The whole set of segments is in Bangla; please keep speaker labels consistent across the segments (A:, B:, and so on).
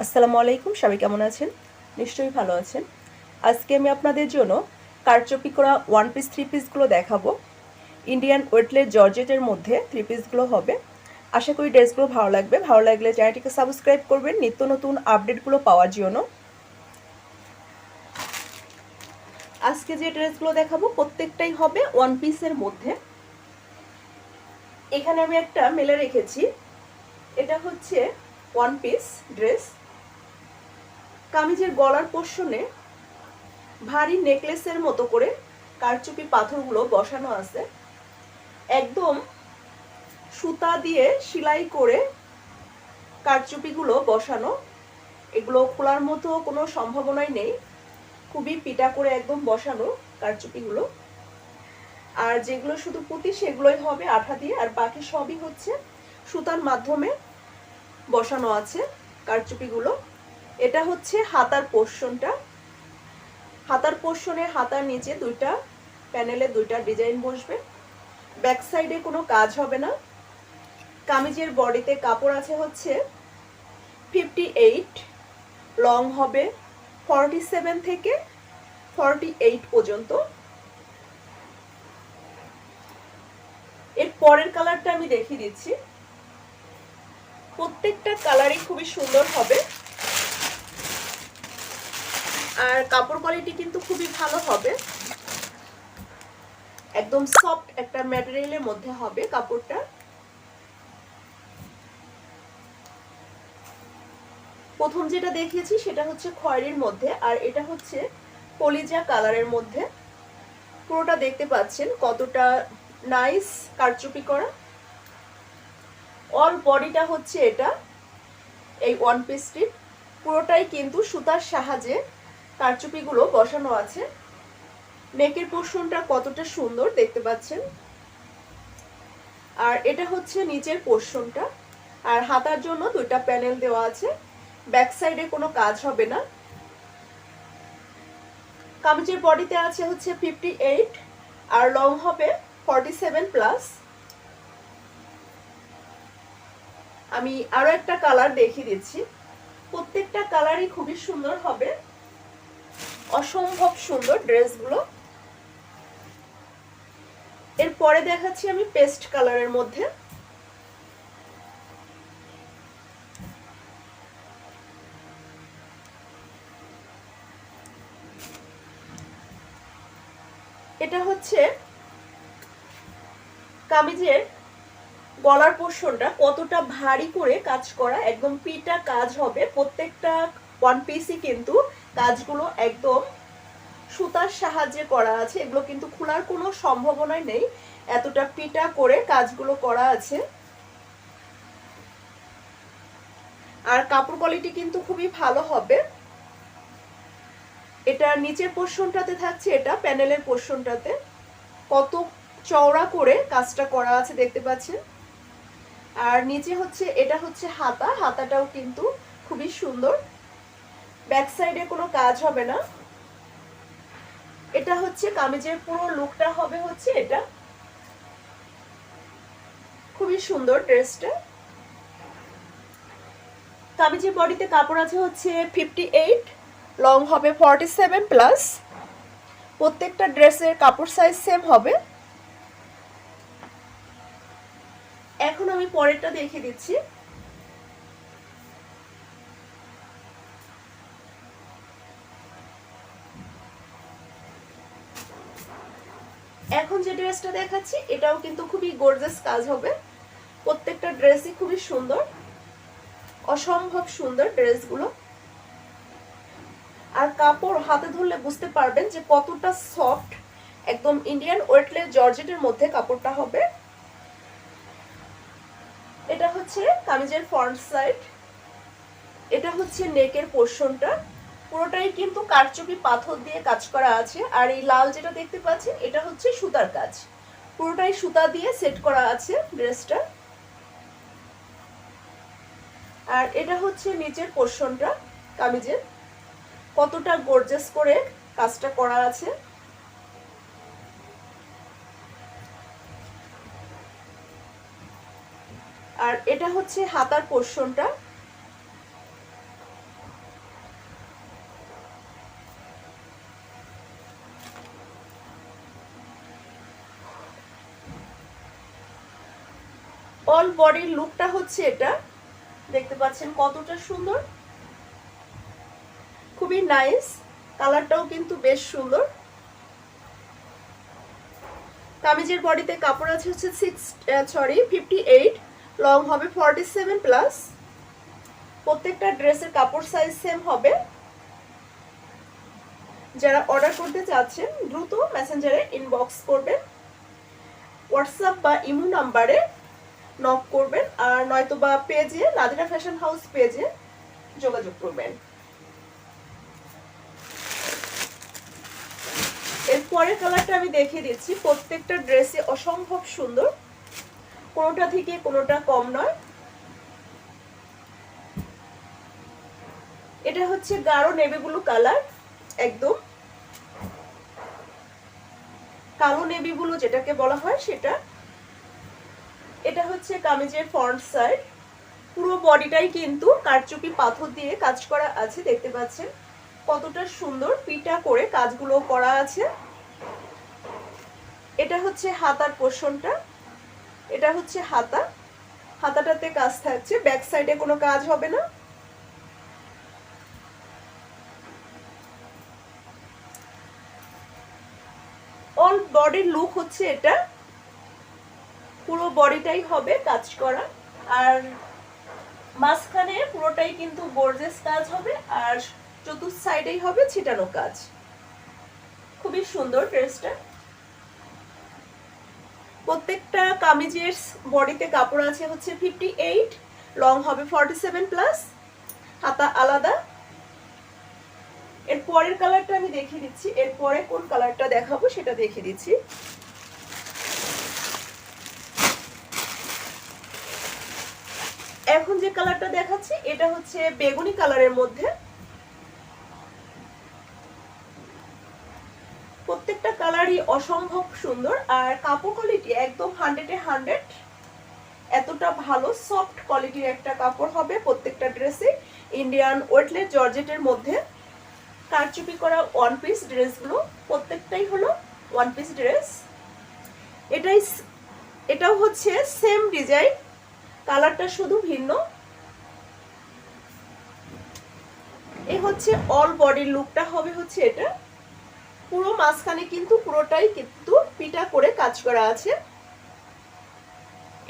A: আসসালামু আলাইকুম, সবাই কেমন আছেন? নিশ্চয়ই ভালো আছেন। আজকে আমি আপনাদের জন্য কারচুপি করা ওয়ান পিস থ্রি পিসগুলো দেখাবো। ইন্ডিয়ান ওয়েটলেট জর্জেটের মধ্যে থ্রি পিসগুলো হবে। আশা করি ড্রেসগুলো ভালো লাগবে। ভালো লাগলে চ্যানেলটিকে সাবস্ক্রাইব করবেন। নিত্য নতুন আপডেটগুলো পাওয়ার জন্য। আজকে যে ড্রেসগুলো দেখাবো, প্রত্যেকটাই হবে ওয়ান পিসের মধ্যে। এখানে আমি একটা মেলে রেখেছি। এটা হচ্ছে ওয়ান পিস ড্রেস কামিজের গলার পোর্শনে ভারী নেকলেসের মতো করে কারচুপি পাথরগুলো বসানো আছে। একদম সুতা দিয়ে সেলাই করে কারচুপিগুলো বসানো। এগুলো খোলার মতো কোনো সম্ভাবনাই নেই। খুবই পিটা করে একদম বসানো কারচুপিগুলো। আর যেগুলো শুধু পুঁতি, সেগুলোই হবে আঠা দিয়ে। আর বাকি সবই হচ্ছে সুতার মাধ্যমে বসানো আছে কারচুপিগুলো। এটা হচ্ছে হাতার পোর্শনটা। হাতার পোর্শনে হাতার নিচে দুইটা প্যানেলে দুইটা ডিজাইন বসবে। ব্যাক সাইডে কোনো কাজ হবে না। কামিজের বডিতে কাপড় আছে হচ্ছে ফিফটি এইট লং হবে ফর্টি সেভেন থেকে ফর্টি এইট পর্যন্ত। এর পরের কালারটা আমি দেখিয়ে দিচ্ছি। প্রত্যেকটা কালারই খুবই সুন্দর হবে। আর কাপড় কোয়ালিটি কিন্তু খুবই ভালো হবে। একদম সফট একটা ম্যাটেরিয়ালের মধ্যে হবে কাপড়টা। প্রথম যেটা দেখিয়েছি সেটা হচ্ছে খয়েরির মধ্যে, আর এটা হচ্ছে কলিজা কালারের মধ্যে। পুরোটা দেখতে পাচ্ছেন কতটা নাইস কারচুপি করা। অল বডিটা হচ্ছে এটা, এই ওয়ান পিসটির পুরোটাই কিন্তু সুতার সাহায্যে কারচুপিগুলো বসানো আছে। নেকের পোর্শনটা কতটা সুন্দর দেখতে পাচ্ছেন। আর এটা হচ্ছে নিচের পোর্শনটা আর হাতার জন্য দুইটা প্যানেল দেওয়া আছে। ব্যাক সাইডে কোনো কাজ হবে না। কামিজের বডিতে আছে হচ্ছে ফিফটি এইট আর লং হবে ফর্টি সেভেন প্লাস আমি আরও একটা কালার দেখিয়ে দিচ্ছি। প্রত্যেকটা কালারই খুবই সুন্দর হবে। অসম্ভব সুন্দর ড্রেসগুলো। এরপরে দেখাচ্ছি আমি পেস্ট কালারের মধ্যে। এটা হচ্ছে কামিজের গলার পোর্শনটা কতটা ভারী করে কাজ করা, একদম পিটা কাজ হবে। প্রত্যেকটা ওয়ান পিসই কিন্তু কাজগুলো একদম সুতার সাহায্যে করা আছে। এগুলো কিন্তু খোলার কোনো সম্ভাবনাই নেই। এতটা পিটা করে কাজগুলো করা আছে। আর কাপড় কোয়ালিটি কিন্তু খুবই ভালো হবে। এটা নিচের পোর্শনটাতে থাকছে, এটা প্যানেলের পোর্শনটাতে কত চওড়া করে কাজটা করা আছে দেখতে পাচ্ছেন। আর নিচে হচ্ছে, এটা হচ্ছে হাতা। হাতাটাও কিন্তু খুবই সুন্দর। ব্যাক সাইডে কোনো কাজ হবে না। এটা হচ্ছে কামিজের পুরো লুকটা হবে হচ্ছে এটা। খুবই সুন্দর ড্রেসটা। কামিজের বডিতে কাপড় আছে হচ্ছে ফিফটি এইট লং হবে ফর্টি সেভেন প্লাস প্রত্যেকটা ড্রেসের কাপড় সাইজ সেম হবে। এখন আমি পরেরটা দেখিয়ে দিচ্ছি। এখন যে ড্রেসটা দেখাচ্ছি, এটাও কিন্তু খুবই গর্জাস কাজ হবে। প্রত্যেকটা ড্রেসই খুবই সুন্দর, অসম্ভব সুন্দর ড্রেসগুলো। আর কাপড় হাতে ধরলে বুঝতে পারবেন যে কতটা সফট একদম ইন্ডিয়ান ওয়েটলেস জর্জেটের মধ্যে কাপড়টা হবে। এটা হচ্ছে কামিজের ফ্রন্ট সাইড এটা হচ্ছে নেকের পোর্শনটা পুরোটাই কিন্তু কারচুপি পাথর দিয়ে কাজ করা আছে। আর এই লাল যেটা দেখতে পাচ্ছেন, এটা হচ্ছে সুতার কাজ। পুরোটাই সুতা দিয়ে সেট করা আছে ড্রেসটা। আর এটা হচ্ছে নিচের পোর্শনটা, কামিজের। কতটা গর্জেস করে কাজটা করা আছে। আর এটা হচ্ছে হাতার পোর্শনটা। অল বডির লুকটা হচ্ছে এটা। দেখতে পাচ্ছেন কতটা সুন্দর। খুবই নাইস কালারটাও কিন্তু বেশ সুন্দর। কামিজের বডিতে কাপড় আছে হচ্ছে six sorry fifty eight long হবে ফর্টি সেভেন প্লাস প্রত্যেকটা ড্রেসের কাপড় সাইজ সেম হবে। যারা অর্ডার করতে চাচ্ছেন, দ্রুত মেসেঞ্জারে ইনবক্স করবেন। হোয়াটসঅ্যাপ বা ইমো নাম্বারে নক করবেন, আর নয়তো বা পেজে, নাদিরা ফ্যাশন হাউস পেজে যোগাযোগ করবেন। এর পরের কালারটা আমি দেখিয়ে দিচ্ছি। প্রত্যেকটা ড্রেসে অসম্ভব সুন্দর। কোনোটা থেকে কোনোটা কম নয়। এটা হচ্ছে গাঢ় নেভি ব্লু কালার একদম। কালো নেভি ব্লু যেটাকে বলা হয়, সেটা এটা হচ্ছে কামিজের ফ্রন্ট সাইড। পুরো বডিটাই কিন্তু কারচুপি পাথর দিয়ে কাজ করা আছে, দেখতে পাচ্ছেন। কতটা সুন্দর পিটা করে কাজগুলো করা আছে। এটা হচ্ছে হাতার পোর্শনটা। এটা হচ্ছে হাতা। হাতাটাতে কাজ থাকছে। ব্যাক সাইডে কোনো কাজ হবে না। অল বডির লুক হচ্ছে এটা। পুরো বডিটাই হবে কাজ করা। আর মাঝখানে পুরোটাই কিন্তু গর্জেস কাজ হবে, আর চতুর্থ সাইডেই হবে ছিটানো কাজ। খুবই সুন্দর ড্রেসটা প্রত্যেকটা কামিজের বডিতে কাপড় আছে হচ্ছে ফিফটি এইট লং হবে ফর্টি সেভেন প্লাস হাতা আলাদা। এর পরের কালারটা আমি দেখিয়ে দিচ্ছি, এরপরে কোন কালারটা দেখাবো সেটা দেখিয়ে দিচ্ছি এখন যে কালারটা দেখাচ্ছি, এটা হচ্ছে বেগুনি কালারের মধ্যে। প্রত্যেকটা কালারই অসম্ভব সুন্দর, আর কাপড় কোয়ালিটি একদম হান্ড্রেডে হান্ড্রেড এতটা ভালো সফট কোয়ালিটির একটা কাপড় হবে প্রত্যেকটা ড্রেসে ইন্ডিয়ান ওয়েটলেস জর্জেটের মধ্যে। কারচুপি করা ওয়ান পিস ড্রেসগুলো প্রত্যেকটাই হলো ওয়ান পিস ড্রেস এটাই এটাও হচ্ছে সেম ডিজাইন কালারটা শুধু ভিন্ন। এই হচ্ছে অল বডির লুকটা হবে হচ্ছে এটা। পুরো মাঝখানে কিন্তু পুরোটাই কিন্তু পিটা করে কাজ করা আছে।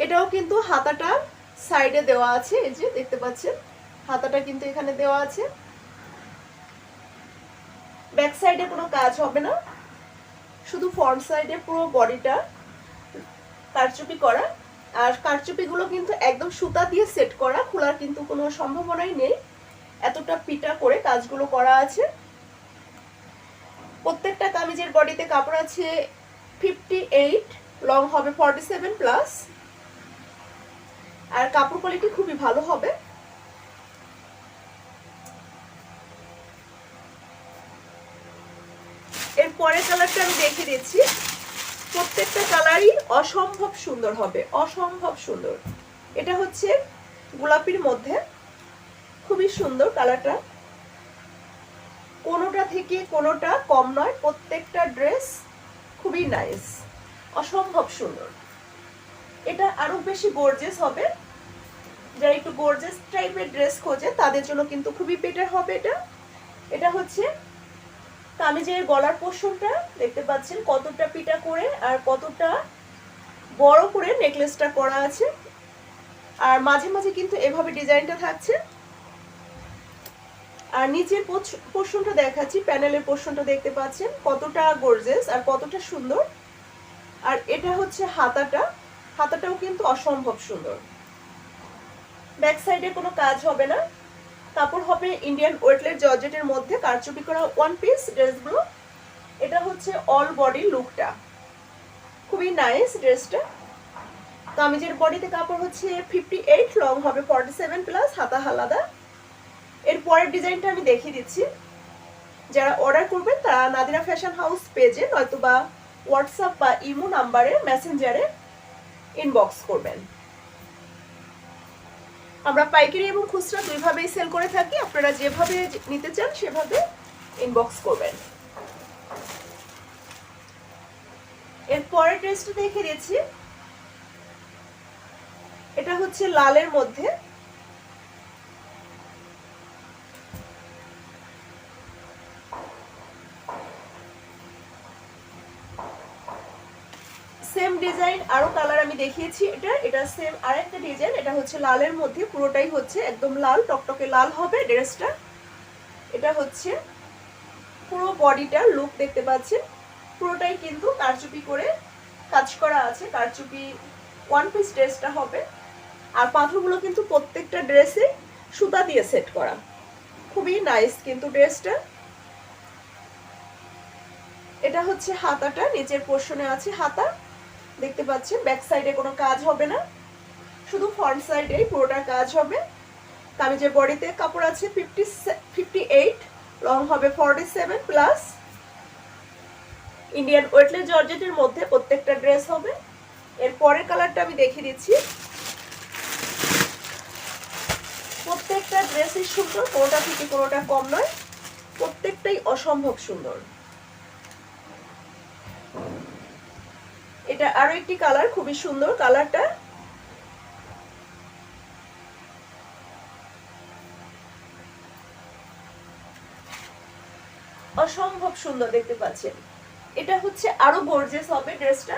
A: এটাও কিন্তু হাতাটা সাইডে দেওয়া আছে, এই যে দেখতে পাচ্ছেন, হাতাটা কিন্তু এখানে দেওয়া আছে। ব্যাক সাইডে কোনো কাজ হবে না। শুধু ফ্রন্ট সাইডে পুরো বডিটা কারচুপি করা। আর কারচুপিগুলো কিন্তু একদম সুতা দিয়ে সেট করা, খোলার কিন্তু কোনো সম্ভাবনাই নেই। এতটা পিটা করে কাজগুলো করা আছে। প্রত্যেকটা কামিজের বডিতে কাপড় আছে ফিফটি এইট লং হবে ফর্টি সেভেন প্লাস আর কাপড় কোয়ালিটি খুবই ভালো হবে। এর পরের কালারটা আমি দেখে দিচ্ছি। প্রত্যেকটা কালারই অসম্ভব সুন্দর হবে, অসম্ভব সুন্দর। এটা হচ্ছে গোলাপির মধ্যে। খুবই সুন্দর কালারটা। কোনোটা থেকে কোনোটা কম নয়, প্রত্যেকটা ড্রেস খুবই নাইস, অসম্ভব সুন্দর। এটা আরও বেশি গর্জেস হবে। যারা একটু গর্জেস টাইপের ড্রেস খোঁজে, তাদের জন্য কিন্তু খুবই বেটার হবে এটা। এটা হচ্ছে কামিজের গলার পোর্শনটা দেখতে পাচ্ছেন কতটা পিটা করে আর কতটা বড় করে নেকলেসটা করা আছে। আর মাঝে মাঝে কিন্তু এভাবে ডিজাইনটা থাকছে। আর নিচের পোর্শনটা দেখাচ্ছি, প্যানেলের পোর্শনটা দেখতে পাচ্ছেন, কতটা গর্জেস আর কতটা সুন্দর। আর এটা হচ্ছে হাতাটা, হাতাটাও কিন্তু অসম্ভব সুন্দর। ব্যাক সাইডে কোনো কাজ হবে না। কাপড় হবে ইন্ডিয়ান ওয়েটলেট জর্জেটের মধ্যে, কারচুপি করা ওয়ান পিস ড্রেসগুলো এটা হচ্ছে অল বডি লুকটা খুবই নাইস ড্রেসটা তো কামিজের বডিতে কাপড় হচ্ছে ফিফটি এইট লং হবে ফর্টি সেভেন প্লাস হাতা হালাদা এর পরের ডিজাইনটা আমি দেখিয়ে দিচ্ছি। যারা অর্ডার করবেন, তারা নাদিরা ফ্যাশন হাউস পেজে নয়তোবা হোয়াটসঅ্যাপ বা ইমো নাম্বারে মেসেঞ্জারে ইনবক্স করবেন। আমরা পাইকারি এবং খুচরা দুইভাবেই সেল করে থাকি। আপনারা যেভাবে নিতে চান, সেভাবে ইনবক্স করবেন। এর পরের ড্রেসটা দেখে দিচ্ছি। এটা হচ্ছে লালের মধ্যে সেম ডিজাইন আরও কালার আমি দেখিয়েছি, এটা এটা সেম আরেকটা ডিজাইন এটা হচ্ছে লালের মধ্যে, পুরোটাই হচ্ছে একদম লাল, টকটকে লাল হবে ড্রেসটা। এটা হচ্ছে পুরো বডিটার লুক দেখতে পাচ্ছেন, পুরোটাই কিন্তু কারচুপি করে কাজ করা আছে, কারচুপি ওয়ান পিস ড্রেসটা হবে। আর পাথরগুলো কিন্তু প্রত্যেকটা ড্রেসে সুতা দিয়ে সেট করা। খুবই নাইস কিন্তু ড্রেসটা। এটা হচ্ছে হাতাটা, নিচের পোর্শনে আছে হাতা। দেখতে পাচ্ছেন ব্যাক সাইডে কোনো কাজ হবে না। শুধু ফ্রন্ট সাইডে পুরোটা কাজ হবে। কামিজের বডিতে কাপড় আছে ফিফটি ফিফটি এইট লং হবে forty seven plus Indian weightless জর্জেটের মধ্যে প্রত্যেকটা ড্রেস হবে। এর পরের কালারটা আমি দেখিয়ে দিচ্ছি। প্রত্যেকটা ড্রেসই সুন্দর, কোনোটা থেকে কোনোটা কম নয়। প্রত্যেকটাই অসম্ভব সুন্দর। এটা আরও একটি কালার, খুবই সুন্দর কালারটা। অসম্ভব সুন্দর দেখতে পাচ্ছেন। এটা হচ্ছে আরও গর্জিয়াস হবে ড্রেসটা।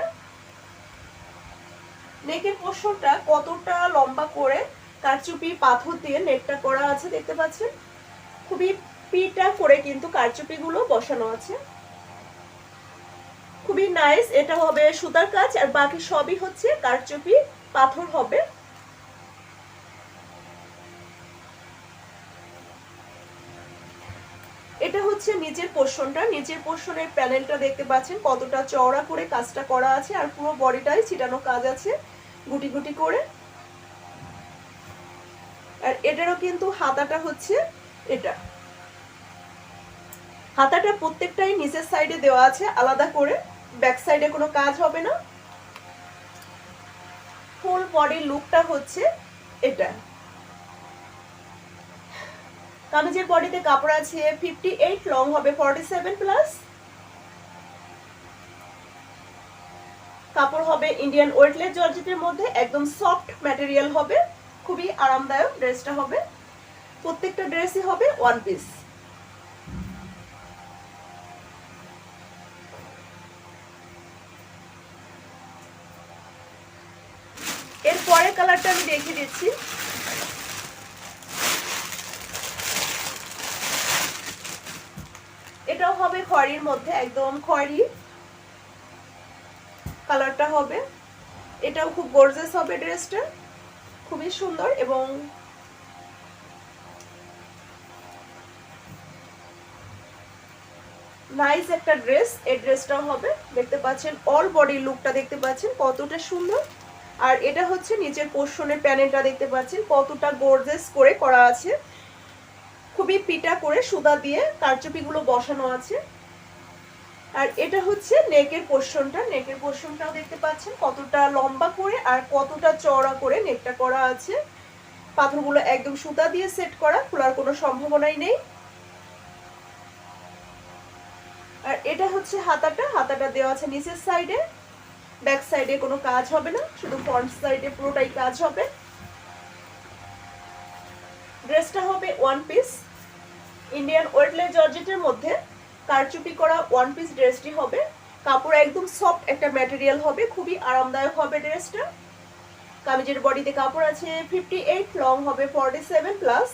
A: নেকের পোর্শনটা কতটা লম্বা করে কারচুপি, পাথর দিয়ে নেকটা করা আছে দেখতে পাচ্ছেন। খুবই পিটা করে কিন্তু কারচুপি গুলো বসানো আছে। খুবই নাইস এটা হবে সুতার কাজ, আর বাকি সবই হচ্ছে কারচুপি, পাথর হবে। এটা হচ্ছে নিচের পোর্শনটা নিচের পোর্শনের প্যানেলটা দেখতে পাচ্ছেন, কতটা চওড়া করে কাজটা করা আছে, আর পুরো বডিটাই ছিটানো কাজ আছে, গুটি গুটি করে। আর এটারও কিন্তু হাতাটা হচ্ছে এটা। হাতাটা প্রত্যেকটাই নিচের সাইডে দেওয়া আছে, আলাদা করে। ব্যাক সাইডে কোনো কাজ হবে না। ফুল বডির লুকটা হচ্ছে এটা। কামিজের বডিতে কাপড় আছে ফিফটি এইট লং হবে ফর্টি সেভেন প্লাস কাপড় হবে ইন্ডিয়ান ওয়েটলেস জর্জেটের মধ্যে, একদম সফট ম্যাটেরিয়াল হবে। খুবই আরামদায়ক ড্রেসটা হবে। প্রত্যেকটা ড্রেসই হবে ওয়ান পিস এর পরের কালারটা আমি দেখিয়ে দিচ্ছি এটাও হবে খয়েরির মধ্যে, একদম খয়েরি কালারটা হবে। এটাও খুব গর্জেস হবে ড্রেসটা। খুবই সুন্দর এবং নাইস একটা ড্রেস এই ড্রেসটাও হবে। দেখতে পাচ্ছেন অল বডি লুকটা দেখতে পাচ্ছেন, কতটা সুন্দর। আর এটা হচ্ছে নিচের পোর্শনের প্যানেলটা দেখতে পাচ্ছেন, কতটা গর্জেস করে করা আছে। খুবই পিটা করে সুতা দিয়ে কারচুপিগুলো বসানো আছে। আর এটা হচ্ছে নেকের পোর্শনটা নেকের পোর্শনটাও দেখতে পাচ্ছেন কতটা লম্বা করে আর কতটা চওড়া করে নেকটা করা আছে। পাথরগুলো একদম সুতা দিয়ে সেট করা, খোলার কোনো সম্ভাবনাই নেই। আর এটা হচ্ছে হাতাটা। হাতাটা দেওয়া আছে নিচের সাইডে ব্যাক সাইডে কোনো কাজ হবে না, শুধু ফ্রন্ট সাইডে পুরোটাই কাজ হবে। ড্রেসটা হবে ওয়ান পিস ইন্ডিয়ান ওয়েটলেস জর্জেটের মধ্যে কারচুপি করা ওয়ান পিস ড্রেসটি হবে। কাপড় একদম সফট একটা ম্যাটেরিয়াল হবে, খুবই আরামদায়ক হবে ড্রেসটা কামিজের বডিতে কাপড় আছে ফিফটি এইট লং হবে ফর্টি সেভেন প্লাস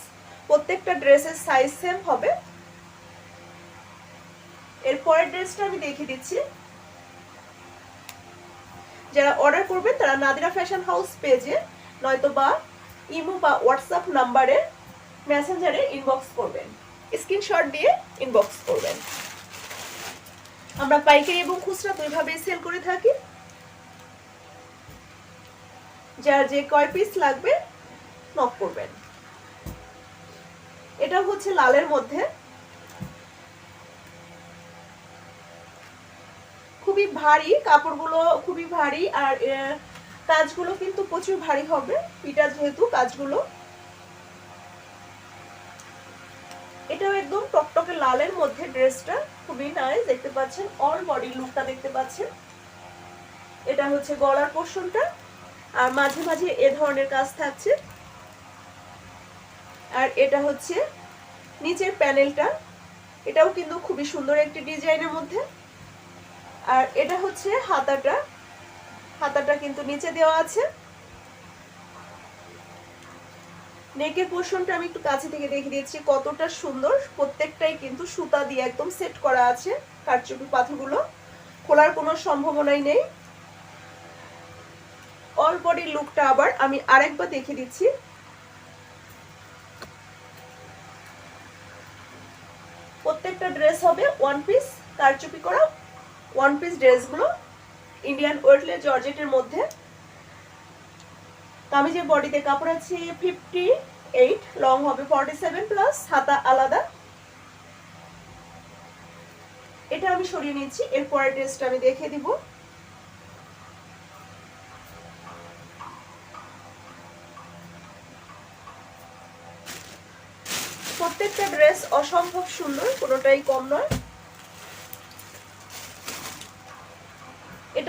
A: প্রত্যেকটা ড্রেসের সাইজ সেম হবে। এরপরের ড্রেসটা আমি দেখিয়ে দিচ্ছি। যারা অর্ডার করবেন, তারা নাদিরা ফ্যাশন হাউস পেজে নয়তো বা ইমো বা হোয়াটসঅ্যাপ নাম্বারে মেসেঞ্জারে ইনবক্স করবেন। স্ক্রিনশট দিয়ে ইনবক্স করবেন। আমরা পাইকারি এবং খুচরা দুইভাবেই সেল করে থাকি। যার যে কয় পিস লাগবে নক করবেন। এটা হচ্ছে লালের মধ্যে খুবই ভারী, কাপড়গুলো খুবই ভারী আর কাজগুলো কিন্তু প্রচুর ভারী হবে। পিটা যেহেতু কাজগুলো। এটাও একদম টকটকে লালের মধ্যে ড্রেসটা, খুবই নাইস দেখতে পাচ্ছেন অল বডি লুকটা দেখতে পাচ্ছেন। এটা হচ্ছে গলার পোর্শনটা, আর মাঝে মাঝে এ ধরনের কাজ থাকছে। আর এটা হচ্ছে নিচের প্যানেলটা, এটাও কিন্তু খুবই সুন্দর একটি ডিজাইনের মধ্যে। আর এটা হচ্ছে হাতাটা। হাতাটা কিন্তু নিচে দেওয়া আছে। নেকের পোর্শনটা আমি একটু কাছে থেকে দেখে দিয়েছি কতটা সুন্দর। প্রত্যেকটাই কিন্তু সুতা দিয়ে একদম সেট করা আছে কারচুপি পাথরগুলো। খোলার কোনো সম্ভাবনাই নেই। অল বডির লুকটা আবার আমি আরেকবার দেখে দিচ্ছি। প্রত্যেকটা ড্রেস হবে ওয়ান পিস কারচুপি করা ওয়ান পিস ড্রেসগুলো ইন্ডিয়ান ওয়েটলে জর্জেটের মধ্যে। কামিজের বডিতে কাপড় আছে ফিফটি এইট লং হবে ফর্টি সেভেন প্লাস হাতা আলাদা। এটা আমি সরিয়ে নিচ্ছি এরপরের ড্রেসটা আমি দেখে দিব। প্রত্যেকটা ড্রেস অসম্ভব সুন্দর, কোনোটাই কম নয়।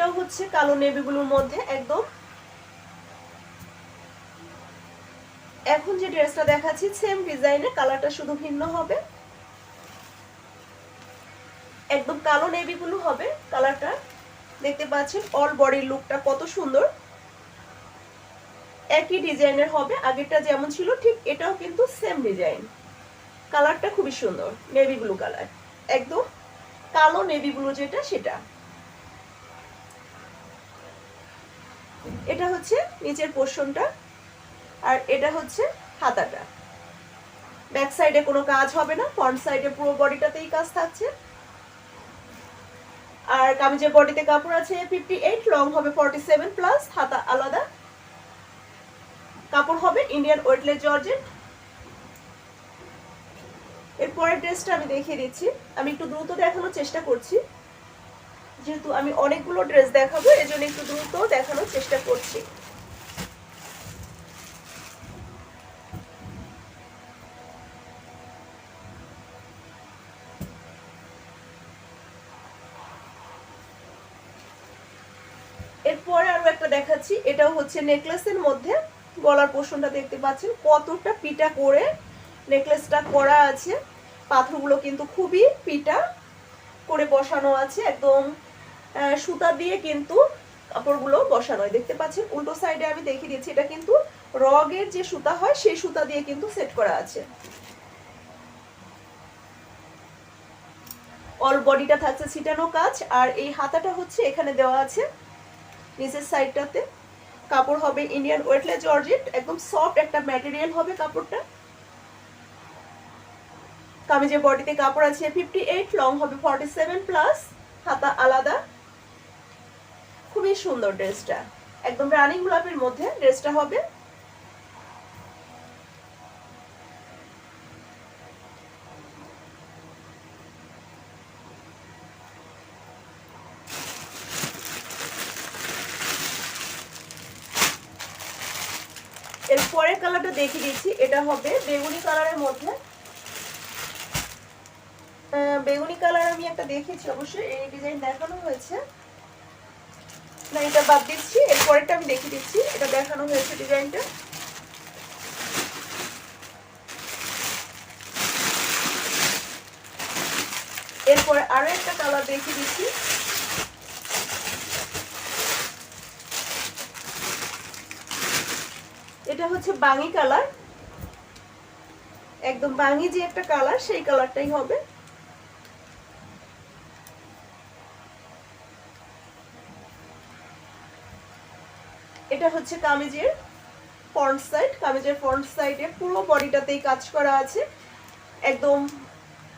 A: এটাও হচ্ছে কালো নেভিগুলোর মধ্যে একদম। এখন যে ড্রেসটা দেখাচ্ছি, সেম ডিজাইনে কালারটা শুধু ভিন্ন হবে। একদম কালো নেভি ব্লু হবে কালারটা। দেখতে পাচ্ছেন অল বডির লুকটা কত সুন্দর। একই ডিজাইনের হবে, আগেরটা যেমন ছিল, ঠিক এটাও কিন্তু সেম ডিজাইন। কালারটা খুবই সুন্দর নেভি ব্লু কালার। একদম কালো নেভি ব্লু যেটা, সেটা। এটা হচ্ছে নিচের পোর্শনটা আর এটা হচ্ছে হাতাটা। ব্যাক সাইডে কোনো কাজ হবে না ফ্রন্ট সাইডে পুরো বডিটাতেই কাজ থাকছে। আর কামিজের বডিতে কাপড় আছে ফিফটি এইট লং হবে ফর্টি সেভেন প্লাস হাতা আলাদা। কাপড় হবে ইন্ডিয়ান ওয়েটলেস জর্জেট এরপরের ড্রেসটা আমি দেখিয়ে দিচ্ছি। আমি একটু দ্রুত দেখানোর চেষ্টা করছি। যেহেতু আমি অনেকগুলো ড্রেস দেখাবো, এজন্য একটু দ্রুত দেখানোর চেষ্টা করছি। এরপরে আরও একটা দেখাচ্ছি, এটাও হচ্ছে নেকলেসের মধ্যে। গলার পোষণটা দেখতে পাচ্ছেন, কতটা পিটা করে নেকলেসটা করা আছে। পাথরগুলো কিন্তু খুবই পিটা করে বসানো আছে, একদম সুতা দিয়ে কিন্তু কাপড়গুলো বসানো হয় দেখতে পাচ্ছেন, উল্টো সাইডে আমি দেখিয়ে দিচ্ছি, এটা কিন্তু রগের যে সুতা হয়, সেই সুতা দিয়ে কিন্তু সেট করা আছে। অল বডিটা থাকছে ছিটানো কাজ, আর এই হাতাটা হচ্ছে এখানে দেওয়া আছে, নিচের সাইডটাতে কাপড় হবে ইন্ডিয়ান ওয়েটলেস জর্জেট একদম সফট একটা ম্যাটেরিয়াল হবে কাপড়টা। কামিজের বডিতে কাপড় আছে ফিফটি এইট লং হবে ফর্টি সেভেন প্লাস হাতা আলাদা। খুবই সুন্দর ড্রেসটা। একদম রানিং গোলাপের মধ্যে ড্রেসটা হবে। এর পরের কালারটা দিচ্ছি, এটা হবে বেগুনি কালারের মধ্যে। বেগুনি কালার আমি একটা দেখেছি অবশ্যই এই ডিজাইন দেখানো হয়েছে। না এটা বাদ দিচ্ছি এর পরেরটা আমি দেখিয়ে দিচ্ছি। এটা দেখানো হয়েছে ডিজাইনটা। এরপরে আরও একটা কালার দেখিয়ে দিচ্ছি। এটা হচ্ছে বাঙি কালার। একদম বাঙি যে একটা কালার, সেই কালারটাই হবে। এটা হচ্ছে কামিজের ফ্রন্ট সাইড কামিজের ফ্রন্ট সাইডে পুরো বডিটাতেই কাজ করা আছে। একদম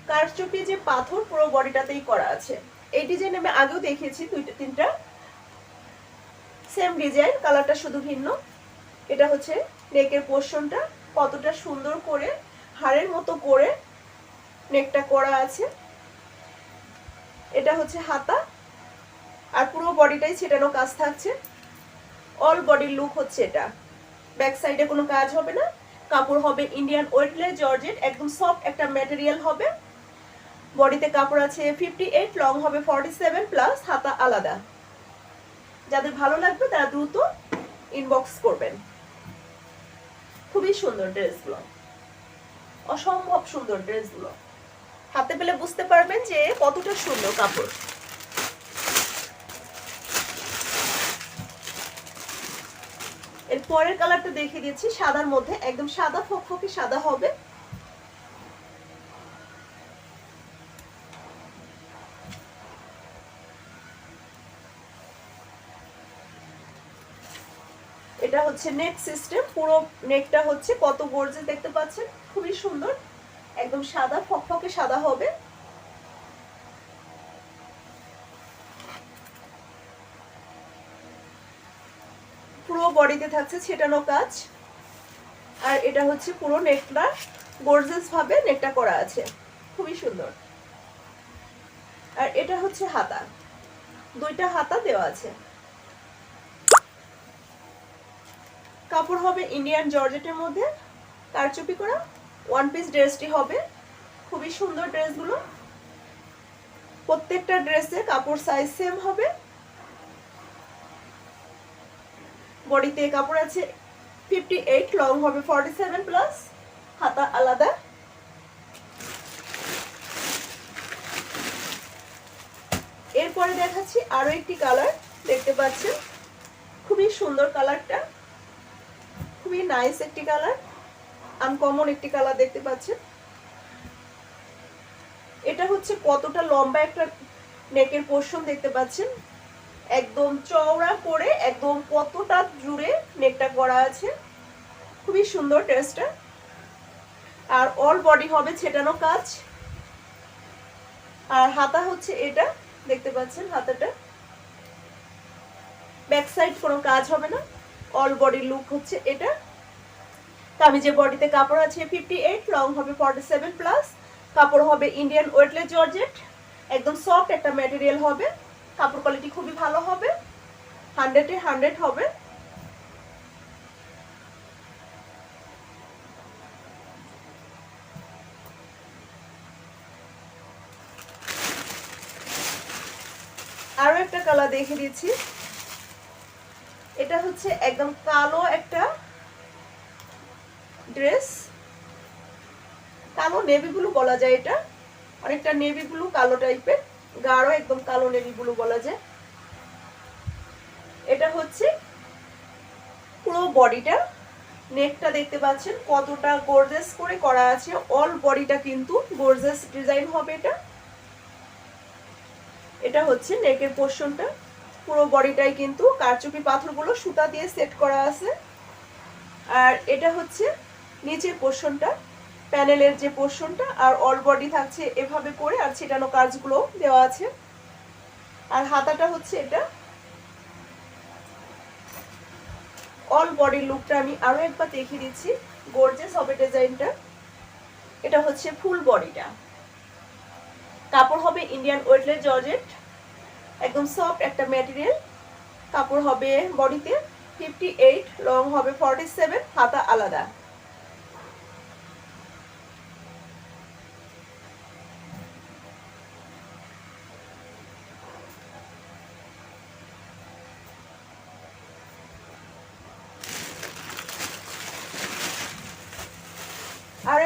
A: কারচুপি যে পাথর, পুরো বডিটাতেই করা আছে। এই ডিজাইন আমি আগেও দেখিয়েছি দুইটা, তিনটা। সেম ডিজাইন কালারটা শুধু ভিন্ন। এটা হচ্ছে নেকের পোর্শনটা কতটা সুন্দর করে, হাড়ের মতো করে নেকটা করা আছে। এটা হচ্ছে হাতা, আর পুরো বডিটাই ছেটানো কাজ থাকছে। অল বডির লুক হচ্ছে এটা। ব্যাক সাইডে কোনো কাজ হবে না। কাপড় হবে ইন্ডিয়ান ওয়েটলেস জর্জেট একদম সফট একটা ম্যাটেরিয়াল হবে। বডিতে কাপড় আছে ফিফটি এইট লং হবে ফর্টি সেভেন প্লাস হাতা আলাদা। যাদের ভালো লাগবে তারা দ্রুত ইনবক্স করবেন। খুবই সুন্দর ড্রেসগুলো। অসম্ভব সুন্দর ড্রেসগুলো। হাতে পেলে বুঝতে পারবেন যে কতটা সুন্দর কাপড়। এর পরের কালারটা দেখিয়ে দিচ্ছি, সাদার মধ্যে। একদম সাদা, ফকফকে সাদা হবে। এটা হচ্ছে নেক সিস্টেম পুরো নেকটা হচ্ছে কত গর্জে দেখতে পাচ্ছেন? খুবই সুন্দর। একদম সাদা, ফকফকে সাদা হবে। পুরো বডিতে থাকছে ছেটানো কাজ। আর এটা হচ্ছে পুরো নেকটা গর্জেস ভাবে নেকটা করা আছে। খুবই সুন্দর। আর এটা হচ্ছে হাতা। দুইটা হাতা দেওয়া আছে। কাপড় হবে ইন্ডিয়ান জর্জেটের মধ্যে। কারচুপি করা। ওয়ান পিস ড্রেসটি হবে। খুবই সুন্দর ড্রেসগুলো প্রত্যেকটা ড্রেসে কাপড় সাইজ সেম হবে। বডিতে কাপড় আছে ফিফটি এইট লং হবে ফর্টি সেভেন প্লাস হাতা আলাদা। এরপরে দেখাচ্ছি আরও একটি কালার দেখতে পাচ্ছেন? খুবই সুন্দর কালারটা খুবই নাইস একটি কালার আনকমন একটি কালার দেখতে পাচ্ছেন। এটা হচ্ছে কতটা লম্বা একটা নেকের পোর্শন দেখতে পাচ্ছেন? একদম চওড়া করে, একদম কতটা জুড়ে নেকটা করা আছে। খুবই সুন্দর ড্রেসটা। আর অল বডি হবে ছেটানো কাজ। আর হাতা হচ্ছে এটা, দেখতে পাচ্ছেন হাতাটা। ব্যাক সাইড কোনো কাজ হবে না। অল বডি লুক হচ্ছে এটা। কামিজের বডিতে কাপড় আছে ফিফটি এইট লং হবে ফর্টি সেভেন প্লাস কাপড় হবে ইন্ডিয়ান ওয়েটলেস জর্জেট একদম সফট একটা ম্যাটেরিয়াল হবে। কাপড় কোয়ালিটি খুবই ভালো হবে। হান্ড্রেডে হান্ড্রেড হবে। আরও একটা কালার দেখে দিচ্ছি। এটা হচ্ছে একদম কালো একটা ড্রেস কালো নেভি ব্লু বলা যায় এটা। অনেকটা নেভি ব্লু কালো টাইপের গাঢ় একদম কালো নেভি ব্লু বলা যায়। এটা হচ্ছে পুরো বডিটা। নেকটা দেখতে পাচ্ছেন কতটা গোর্জেস করে করা আছে। অল বডিটা কিন্তু গোর্জেস ডিজাইন হবে এটা। এটা হচ্ছে নেকের পোর্শনটা। পুরো বডিটাই কিন্তু কারচুপি পাথরগুলো সুতা দিয়ে সেট করা আছে। আর এটা হচ্ছে নিচের পোর্শনটা। প্যানেলের যে পোর্শনটা আর অল বডি থাকছে এভাবে করে, আর ছিটানো কাজগুলো দেওয়া আছে। আর হাতাটা হচ্ছে এটা। অল বডির লুকটা আমি আরও একবার দেখিয়ে দিচ্ছি। গর্জেস হবে ডিজাইনটা। এটা হচ্ছে ফুল বডিটা। কাপড় হবে ইন্ডিয়ান ওয়েটলেস জর্জেট একদম সফট একটা ম্যাটেরিয়াল কাপড় হবে বডিতে ফিফটি এইট লং হবে ফর্টি সেভেন হাতা আলাদা আরও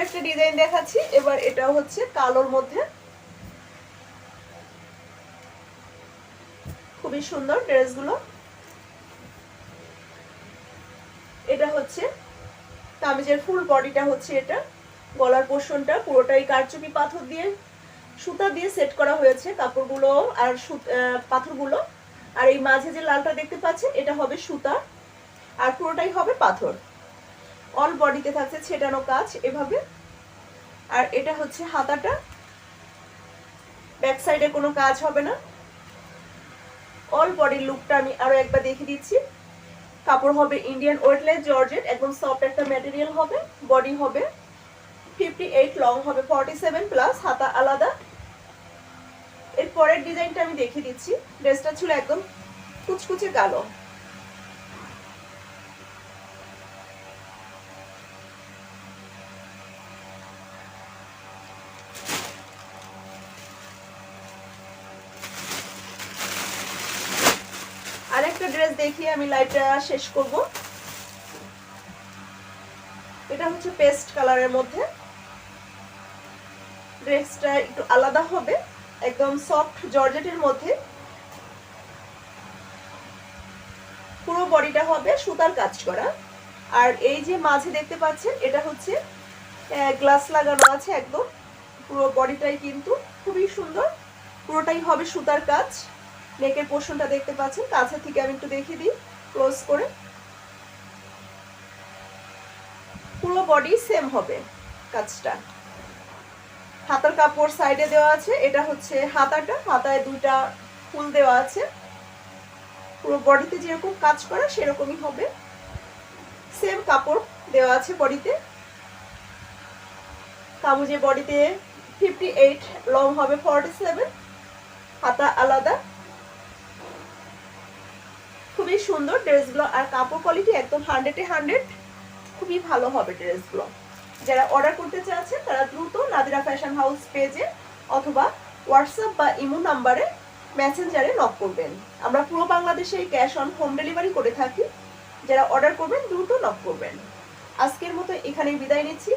A: ডিজাইন দেখাচ্ছি। এবার এটা হচ্ছে কালোর মধ্যে। খুবই সুন্দর ড্রেসগুলো। এটা হচ্ছে কামিজের ফুল বডিটা হচ্ছে এটা। গলার পোর্শনটা পুরোটাই কারচুপি পাথর দিয়ে, সুতা দিয়ে সেট করা হয়েছে কাপড়গুলো আর পাথরগুলো। আর এই মাঝে যে লালটা দেখতে পাচ্ছেন, এটা হবে সুতা আর পুরোটাই হবে পাথর। অল বডিতে থাকছে ছেটানো কাজ এভাবে। আর এটা হচ্ছে হাতাটা। ব্যাক সাইডে কোনো কাজ হবে না। অল বডির লুকটা আমি আরও একবার দেখিয়ে দিচ্ছি। কাপড় হবে ইন্ডিয়ান ওয়েটলেস জর্জেট একদম সফট একটা ম্যাটেরিয়াল হবে বডি হবে ফিফটি এইট লং হবে ফর্টি সেভেন প্লাস হাতা আলাদা। এর পরের ডিজাইনটা আমি দেখিয়ে দিচ্ছি। ড্রেসটা ছিল একদম কুচকুচে কালো। একটা ড্রেস দেখিয়ে আমি লাইটটা শেষ করব। এটা হচ্ছে পেস্ট কালারের মধ্যে। ড্রেসটা একটু আলাদা হবে, একদম সফট জর্জেটের মধ্যে। পুরো বডিটা হবে সুতার কাজ করা। আর এই যে মাঝে দেখতে পাচ্ছেন, এটা হচ্ছে গ্লাস লাগানো আছে একদম। পুরো বডিটাই কিন্তু খুবই সুন্দর। পুরোটাই হবে সুতার কাজ। নেকের পোর্শনটা দেখতে পাচ্ছেন, কাছে থেকে আমি একটু দেখিয়ে দিই, ক্লোজ করে। পুরো বডি সেম হবে কাজটা। হাতার কাপড় সাইডে দেওয়া আছে, এটা হচ্ছে হাতাটা, হাতায় দুইটা ফুল দেওয়া আছে। পুরো বডিতে যেরকম কাজ করা, সেরকমই হবে। সেম কাপড় দেওয়া আছে বডিতে। কাবুজের বডিতে ফিফটি এইট লং হবে ফর্টি সেভেন হাতা আলাদা। খুবই সুন্দর ড্রেসগুলো। আর কাপড় কোয়ালিটি একদম হান্ড্রেডে হান্ড্রেড খুবই ভালো হবে ড্রেসগুলো। যারা অর্ডার করতে চাচ্ছেন, তারা দ্রুত নাদিরা ফ্যাশন হাউস পেজে অথবা হোয়াটসঅ্যাপ বা ইমো নাম্বারে মেসেঞ্জারে নক করবেন। আমরা পুরো বাংলাদেশে ক্যাশ অন হোম ডেলিভারি করে থাকি। যারা অর্ডার করবেন, দ্রুত নক করবেন। আজকের মতো এখানেই বিদায় নিচ্ছি।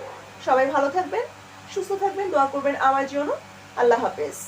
A: সবাই ভালো থাকবেন, সুস্থ থাকবেন, দোয়া করবেন আমার জন্য। আল্লাহ হাফেজ।